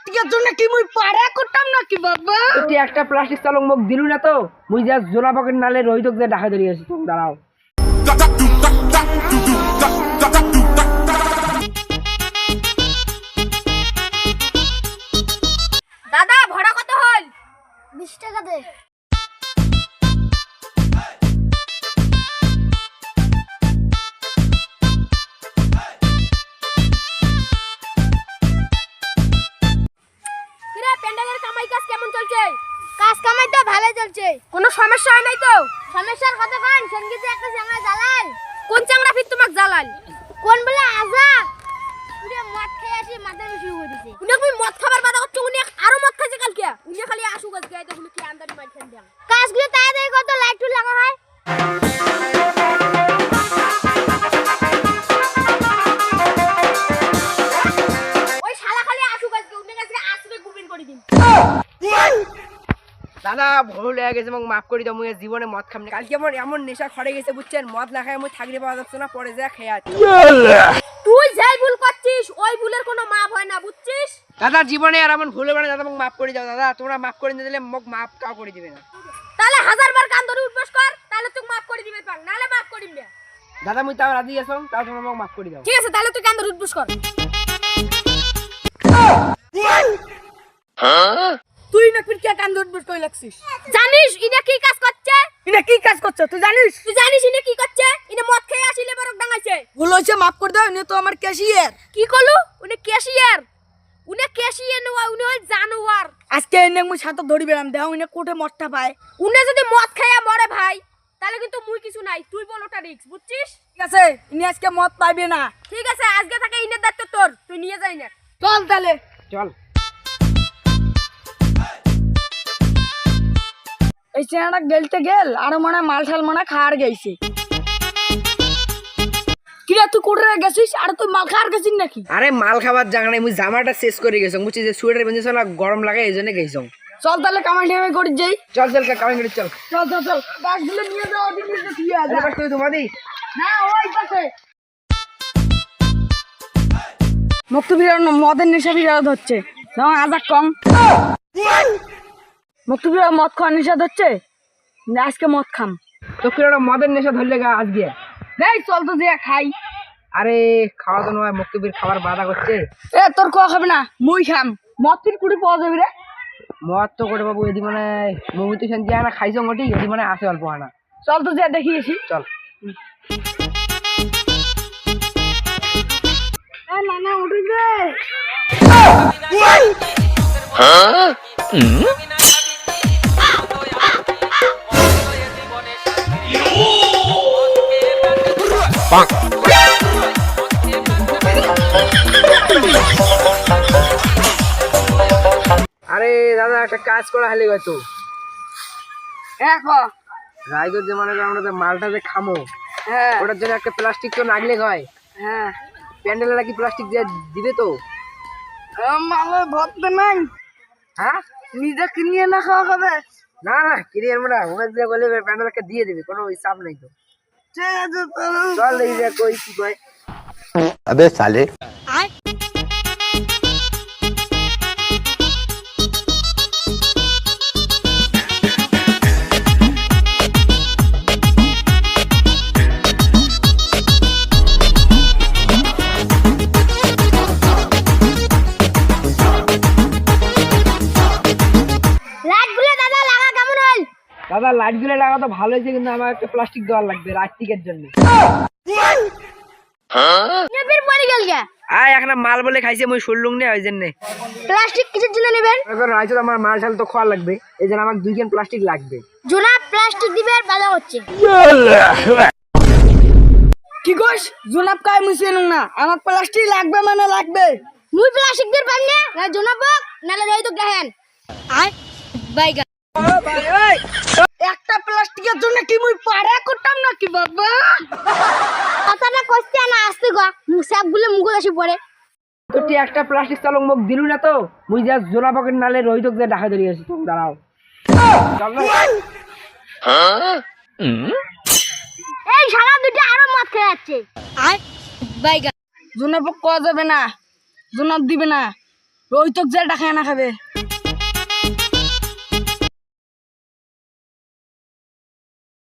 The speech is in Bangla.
প্লাস্টিকের জন্য কি মুই পাড়া করতাম নাকি বাবা? তুই একটা প্লাস্টিক চালক মুখ দিলু না তো। মুই যা জোলা পকেট নালে রোহিতক যে দেখা ধরে আছি তুমি দাঁড়াও। দাদা ভাড়া কত হল? বিশ টাকা দে। ভালো চলছে। কোনো সমস্যা হয় নাই তো? সমস্যার কথা কন সঙ্গীতে একটা চ্যাংড়া জ্বালান। কোন চ্যাংড়া ফির তোমাক জ্বালাল কোন বলে আজা? পুরো মদ খেয়ে আসি মাথা শুরু করে দিছে উনি তুমি মদ খাবার বাধা করছ উনি আরও মদ খাইছে কালকে। উনি খালি আসুক আজকে আইতে উনি কি আন্দারি মাইছেন দেন। কাজগুলো তাড়াতাড়ি কত লাইট দাদা ভুল হয়ে গেছে মোক মাফ করে দাও মুই জীবনে মদ খাম না? কালকে আমার এমন নেশা খড়ে গেছে বুঝছেন? মদ না খাই মুই থাকতে পাওয়া যাচ্ছে না পরে যা খেয়ে আছি তুই যেই ভুল করছিস ওই ভুলের কোনো মাপ হয় না বুঝছিস? দাদা জীবনে আর এমন ভুল হবে না দাদা মোক মাফ করে দাও দাদা। তোমরা মাফ করে না দিলে মোক মাফ কাউ করে দিবে না। তাহলে হাজার বার কান ধরে উঠবস কর তাহলে তুই মাফ করে দিবে পার নাহলে মাফ করিম না দাদা মুই তাও রাজি আছো তাও তোমরা মোক মাফ করে দাও ঠিক আছে তাহলে তুই কান ধরে উঠবস কর। তুই না ফির কে কান ধরবস কই লাগছিস? জানিস ইনা কি কাজ করছে? ইনা কি কাজ করছে? তুই জানিস? তুই জানিস ইনে কি করছে? ইনে মদ খেয়ে আসিলে বরক ডাঙাইছে। ভুল হয়েছে মাফ করে দাও ইনি তো আমার ক্যাশিয়ার কি করলু উনি ক্যাশিয়ার উনি ক্যাশিয়ার নয় উনি হল জানোয়ার। আজকে এনে মুই সাথে ধরি বেড়াম দেও ইনে কোটে মটটা পায়। উনি যদি মদ খাইয়া মরে ভাই তাহলে কিন্তু মুই কিছু নাই তুই বল ওটা রিক্স বুঝছিস? ঠিক আছে ইনি আজকে মদ পাইবে না। ঠিক আছে আজকে থেকে ইনের দায়িত্ব তোর তুই নিয়ে যাই না। চল তাহলে। চল। এই চেনাটা গেলতে গেল আরও মনে মাল ঠাল মনে খাওয়ার গেছে। কিরা তুই গেছিস? আর তুই মাল খাওয়ার গেছিস নাকি? আরে মাল খাবার নাই মুই জামাটা শেষ করে গেছো। বুঝছি যে সোয়েটার বেঁধেছ না গরম লাগে এই জন্য চল তাহলে কামাই ঠামাই করি যাই। চল চল কামিং করে চল। চল চল চল। গাছগুলো নিয়ে যাও ওদিকে নিয়ে যাও, ঠিক আছে। তুই তোমাদি না ওই পাশে। মুক্ত মদের নেশা বিরাট হচ্ছে যেমন আজাক কম। বিরাট মদ খাওয়ার নেশা হচ্ছে? আজকে মদ খাম। তো কি ওটা মদের নেশা ধরলে গা আজকে? এই চল তো যে খাই। আরে খাওয়া তো নয় মুক্তিবীর খাবার বাধা করছে। এ তোর ক খাবে না মুই খাম। মদ তিন কুড়ি পাওয়া যাবে রে। মদ তো করে বাবু এদি মানে মমিতে শান্তি আনা খাইছো মোটি এদি মানে আসে অল্প আনা। চল তো যে দেখিয়েছি চল। না না উঠে রে। আরে দাদা একটা কাজ করা হলে হয়তো হ্যাঁ যে মানে আমরা যে মালটা যে খামো হ্যাঁ। ওটার জন্য একটা প্লাস্টিক তো নাগলে হয়। হ্যাঁ। প্যান্ডেলটা কি প্লাস্টিক দিয়ে দিবে তো? মালে ভরতে নাই। হ্যাঁ? নিজে কিনিয়ে না খাওয়া খাবে না না কিনে আনব না। ওখান দিয়ে বলে প্যান্ডেলকে দিয়ে দিবে কোনো হিসাব নেই তো। चल ले जा कोई भाई अबे साले দাদা লাইটগুলো লাগা তো ভালো হয়েছে কিন্তু আমার একটা প্লাস্টিক দেওয়ার লাগবে রাত্রিকের জন্য। নেবের পরে গেল গে আয় এখন মাল বলে খাইছে মুই শুনলুম নে ওই জন্য। প্লাস্টিক কিসের জন্য নেবেন? রাইতো আমার মাল ঠাল তো খাওয়া লাগবে এই জন্য আমার দুই কেন প্লাস্টিক লাগবে। জোনা প্লাস্টিক দিবে আর বাধা হচ্ছে। কি কইস? জুনাব কাই না? আমার প্লাস্টিক লাগবে মানে লাগবে। মুই প্লাস্টিক দিয়ে পাম না? না নালে রই তো দেখেন। আয়। বাইগা একটা প্লাস্টিকের জন্য কি মুই পাড়া করতাম নাকি বাবা? কথাটা কইতে না আসতে গো মুসাবগুলো মুগুল আসি পড়ে। তুই একটা প্লাস্টিক চালক মুখ দিলু না তো? মুই যা জোড়া পকেট নালে রোহিতক যে দেখা ধরে আছি তুমি দাঁড়াও। এই শালা দুটো আরও মদ খেয়ে যাচ্ছে। বাইগা জুনাব কওয়া যাবে না? জুনাব দিবে না। রোহিতক যে ডাকে না খাবে।